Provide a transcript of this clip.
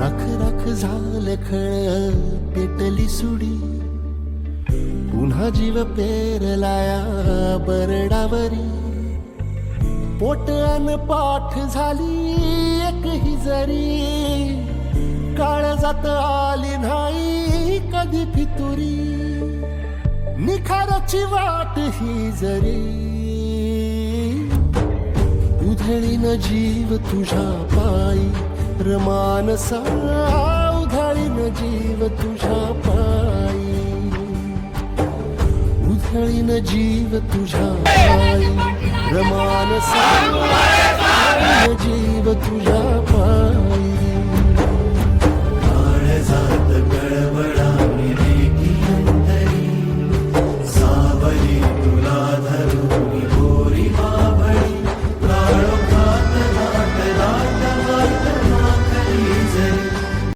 राख राख झालं खळ पेटली सुडी. पुन्हा जीव पेरलाया बरडावरी. पोटळान पाठ झाली एक ही जरी. काळजात आली नाही कधी फितुरी. निखाराची वाट ही जरी. उधळीन जीव तुझ्या पायी. रमानसा उधळीन जीव तुझा पायी. उधळीन जीव तुझा पायी. रमानसा जीव तुझा